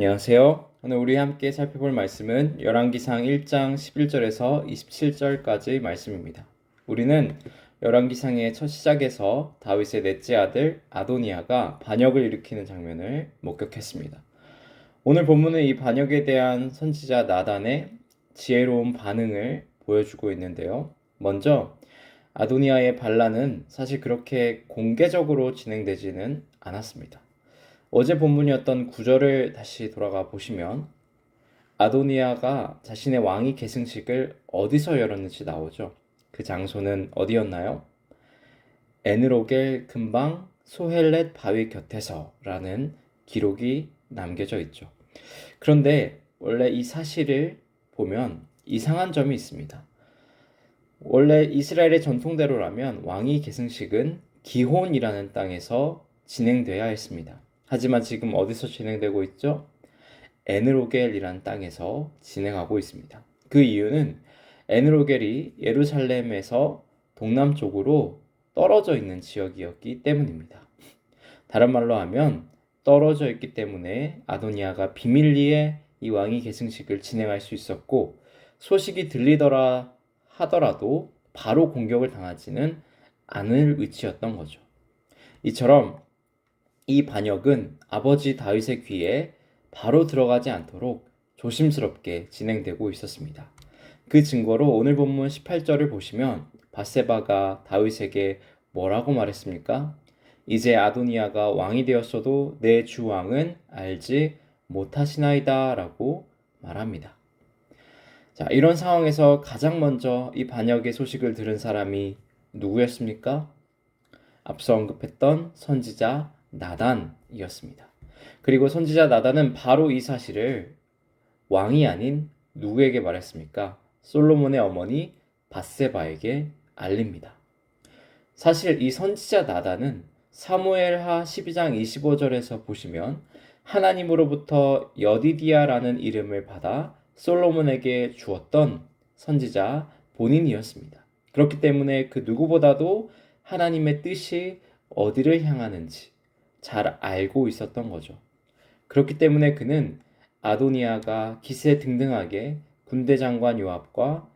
안녕하세요. 오늘 우리 함께 살펴볼 말씀은 열왕기상 1장 11절에서 27절까지 말씀입니다. 우리는 열왕기상의 첫 시작에서 다윗의 넷째 아들 아도니아가 반역을 일으키는 장면을 목격했습니다. 오늘 본문은 이 반역에 대한 선지자 나단의 지혜로운 반응을 보여주고 있는데요. 먼저 아도니아의 반란은 사실 그렇게 공개적으로 진행되지는 않았습니다. 어제 본문이었던 구절을 다시 돌아가 보시면 아도니아가 자신의 왕위 계승식을 어디서 열었는지 나오죠. 그 장소는 어디였나요? 에느로겔 근방 소헬렛 바위 곁에서라는 기록이 남겨져 있죠. 그런데 원래 이 사실을 보면 이상한 점이 있습니다. 원래 이스라엘의 전통대로라면 왕위 계승식은 기혼이라는 땅에서 진행돼야 했습니다. 하지만 지금 어디서 진행되고 있죠? 에느로겔이란 땅에서 진행하고 있습니다. 그 이유는 에느로겔이 예루살렘에서 동남쪽으로 떨어져 있는 지역이었기 때문입니다. 다른 말로 하면 떨어져 있기 때문에 아도니아가 비밀리에 이 왕위 계승식을 진행할 수 있었고 소식이 들리더라 하더라도 바로 공격을 당하지는 않을 위치였던 거죠. 이처럼 이 반역은 아버지 다윗의 귀에 바로 들어가지 않도록 조심스럽게 진행되고 있었습니다. 그 증거로 오늘 본문 18절을 보시면 바세바가 다윗에게 뭐라고 말했습니까? 이제 아도니아가 왕이 되었어도 내 주 왕은 알지 못하시나이다 라고 말합니다. 자, 이런 상황에서 가장 먼저 이 반역의 소식을 들은 사람이 누구였습니까? 앞서 언급했던 선지자 나단이었습니다. 그리고 선지자 나단은 바로 이 사실을 왕이 아닌 누구에게 말했습니까? 솔로몬의 어머니 바세바에게 알립니다. 사실 이 선지자 나단은 사무엘하 12장 25절에서 보시면 하나님으로부터 여디디아라는 이름을 받아 솔로몬에게 주었던 선지자 본인이었습니다. 그렇기 때문에 그 누구보다도 하나님의 뜻이 어디를 향하는지 잘 알고 있었던 거죠. 그렇기 때문에 그는 아도니아가 기세 등등하게 군대 장관 요압과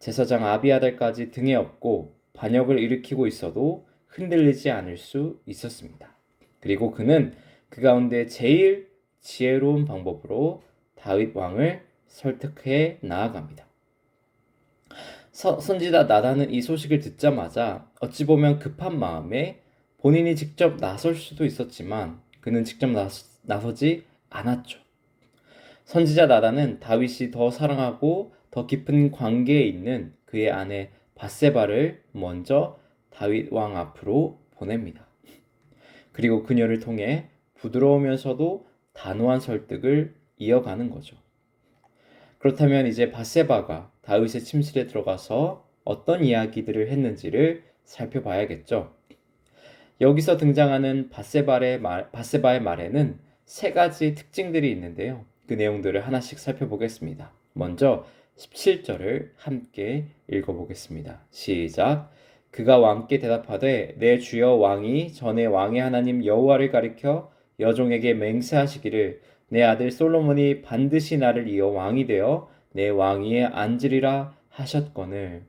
제사장 아비아달까지 등에 업고 반역을 일으키고 있어도 흔들리지 않을 수 있었습니다. 그리고 그는 그 가운데 제일 지혜로운 방법으로 다윗 왕을 설득해 나아갑니다. 서, 선지자 나단은 이 소식을 듣자마자 어찌 보면 급한 마음에 본인이 직접 나설 수도 있었지만 그는 직접 나서, 지 않았죠. 선지자 나단은 다윗이 더 사랑하고 더 깊은 관계에 있는 그의 아내 바세바를 먼저 다윗 왕 앞으로 보냅니다. 그리고 그녀를 통해 부드러우면서도 단호한 설득을 이어가는 거죠. 그렇다면 이제 바세바가 다윗의 침실에 들어가서 어떤 이야기들을 했는지를 살펴봐야겠죠. 여기서 등장하는 바세바의, 말, 바세바의 말에는 세 가지 특징들이 있는데요. 그 내용들을 하나씩 살펴보겠습니다. 먼저 17절을 함께 읽어보겠습니다. 시작. 그가 왕께 대답하되 내 주여 왕이 전에 왕의 하나님 여호와를 가리켜 여종에게 맹세하시기를 내 아들 솔로몬이 반드시 나를 이어 왕이 되어 내 왕위에 앉으리라 하셨거늘.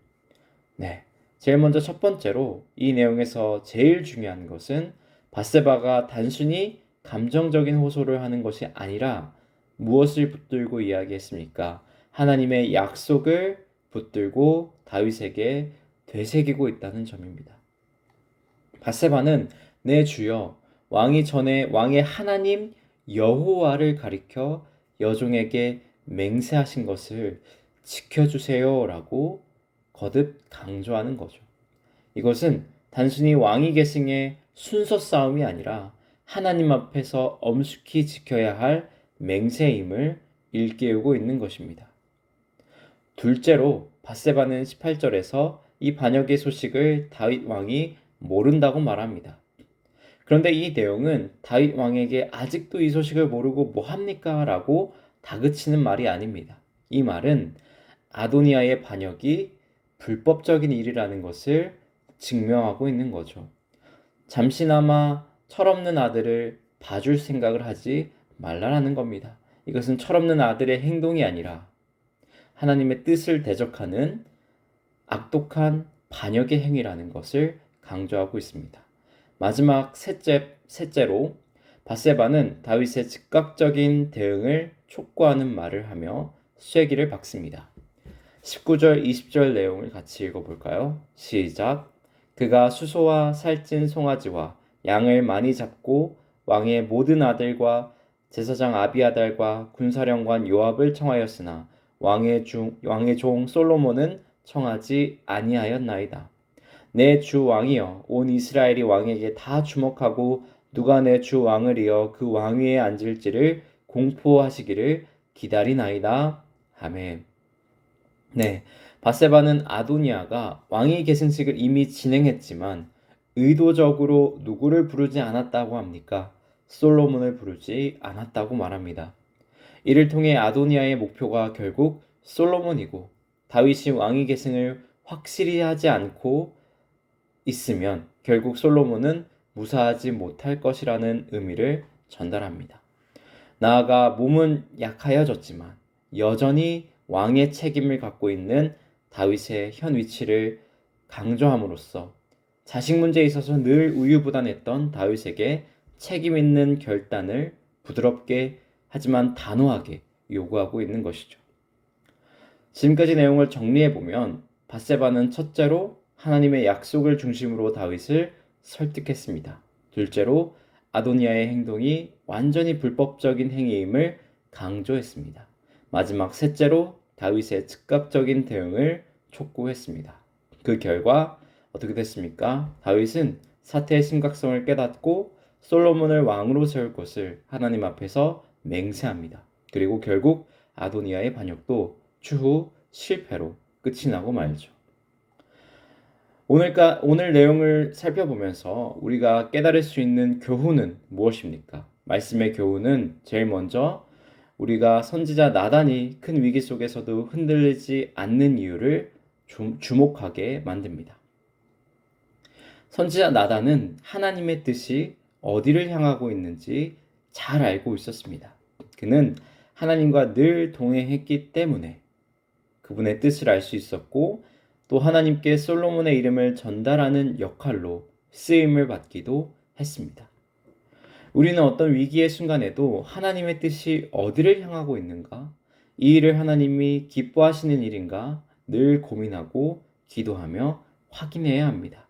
네. 제일 먼저 첫 번째로 이 내용에서 제일 중요한 것은 바세바가 단순히 감정적인 호소를 하는 것이 아니라 무엇을 붙들고 이야기했습니까? 하나님의 약속을 붙들고 다윗에게 되새기고 있다는 점입니다. 바세바는 내 주여 왕이 전에 왕의 하나님 여호와를 가리켜 여종에게 맹세하신 것을 지켜주세요라고 거듭 강조하는 거죠. 이것은 단순히 왕위 계승의 순서 싸움이 아니라 하나님 앞에서 엄숙히 지켜야 할 맹세임을 일깨우고 있는 것입니다. 둘째로 바세바는 18절에서 이 반역의 소식을 다윗 왕이 모른다고 말합니다. 그런데 이 내용은 다윗 왕에게 아직도 이 소식을 모르고 뭐 합니까? 라고 다그치는 말이 아닙니다. 이 말은 아도니아의 반역이 불법적인 일이라는 것을 증명하고 있는 거죠. 잠시나마 철없는 아들을 봐줄 생각을 하지 말라라는 겁니다. 이것은 철없는 아들의 행동이 아니라 하나님의 뜻을 대적하는 악독한 반역의 행위라는 것을 강조하고 있습니다. 마지막 셋째, 셋째로 바세바는 다윗의 즉각적인 대응을 촉구하는 말을 하며 쐐기를 박습니다. 19절, 20절 내용을 같이 읽어볼까요? 시작. 그가 수소와 살찐 송아지와 양을 많이 잡고 왕의 모든 아들과 제사장 아비아달과 군사령관 요압을 청하였으나 왕의 중 왕의 종 솔로몬은 청하지 아니하였나이다. 내 주 왕이여 온 이스라엘이 왕에게 다 주목하고 누가 내 주 왕을 이어 그 왕위에 앉을지를 공포하시기를 기다리나이다. 아멘. 네. 바세바는 아도니아가 왕위 계승식을 이미 진행했지만 의도적으로 누구를 부르지 않았다고 합니까? 솔로몬을 부르지 않았다고 말합니다. 이를 통해 아도니아의 목표가 결국 솔로몬이고 다윗이 왕위 계승을 확실히 하지 않고 있으면 결국 솔로몬은 무사하지 못할 것이라는 의미를 전달합니다. 나아가 몸은 약하여졌지만 여전히 왕의 책임을 갖고 있는 다윗의 현 위치를 강조함으로써 자식 문제에 있어서 늘 우유부단했던 다윗에게 책임 있는 결단을 부드럽게 하지만 단호하게 요구하고 있는 것이죠. 지금까지 내용을 정리해 보면 바세바는 첫째로 하나님의 약속을 중심으로 다윗을 설득했습니다. 둘째로 아도니아의 행동이 완전히 불법적인 행위임을 강조했습니다. 마지막 셋째로 다윗의 즉각적인 대응을 촉구했습니다. 그 결과 어떻게 됐습니까? 다윗은 사태의 심각성을 깨닫고 솔로몬을 왕으로 세울 것을 하나님 앞에서 맹세합니다. 그리고 결국 아도니아의 반역도 추후 실패로 끝이 나고 말죠. 오늘까, 오늘 내용을 살펴보면서 우리가 깨달을 수 있는 교훈은 무엇입니까? 말씀의 교훈은 제일 먼저 우리가 선지자 나단이 큰 위기 속에서도 흔들리지 않는 이유를 주목하게 만듭니다. 선지자 나단은 하나님의 뜻이 어디를 향하고 있는지 잘 알고 있었습니다. 그는 하나님과 늘 동행했기 때문에 그분의 뜻을 알 수 있었고 또 하나님께 솔로몬의 이름을 전달하는 역할로 쓰임을 받기도 했습니다. 우리는 어떤 위기의 순간에도 하나님의 뜻이 어디를 향하고 있는가? 이 일을 하나님이 기뻐하시는 일인가? 늘 고민하고 기도하며 확인해야 합니다.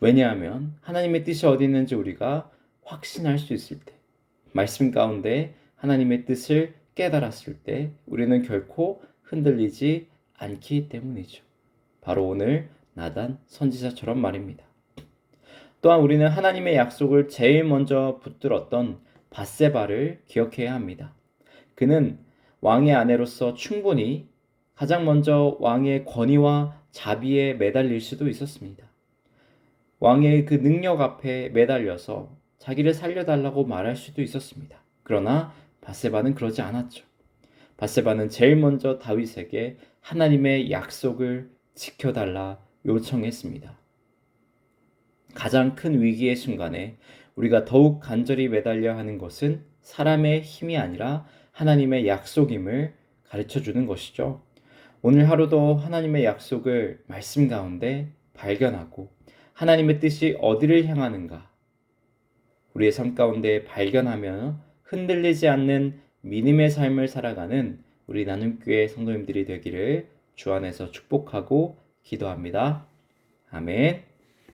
왜냐하면 하나님의 뜻이 어디 있는지 우리가 확신할 수 있을 때, 말씀 가운데 하나님의 뜻을 깨달았을 때 우리는 결코 흔들리지 않기 때문이죠. 바로 오늘 나단 선지자처럼 말입니다. 또한 우리는 하나님의 약속을 제일 먼저 붙들었던 바세바를 기억해야 합니다. 그는 왕의 아내로서 충분히 가장 먼저 왕의 권위와 자비에 매달릴 수도 있었습니다. 왕의 그 능력 앞에 매달려서 자기를 살려달라고 말할 수도 있었습니다. 그러나 바세바는 그러지 않았죠. 바세바는 제일 먼저 다윗에게 하나님의 약속을 지켜달라 요청했습니다. 가장 큰 위기의 순간에 우리가 더욱 간절히 매달려 하는 것은 사람의 힘이 아니라 하나님의 약속임을 가르쳐 주는 것이죠. 오늘 하루도 하나님의 약속을 말씀 가운데 발견하고 하나님의 뜻이 어디를 향하는가 우리의 삶 가운데 발견하며 흔들리지 않는 믿음의 삶을 살아가는 우리 나눔교회 성도님들이 되기를 주 안에서 축복하고 기도합니다. 아멘.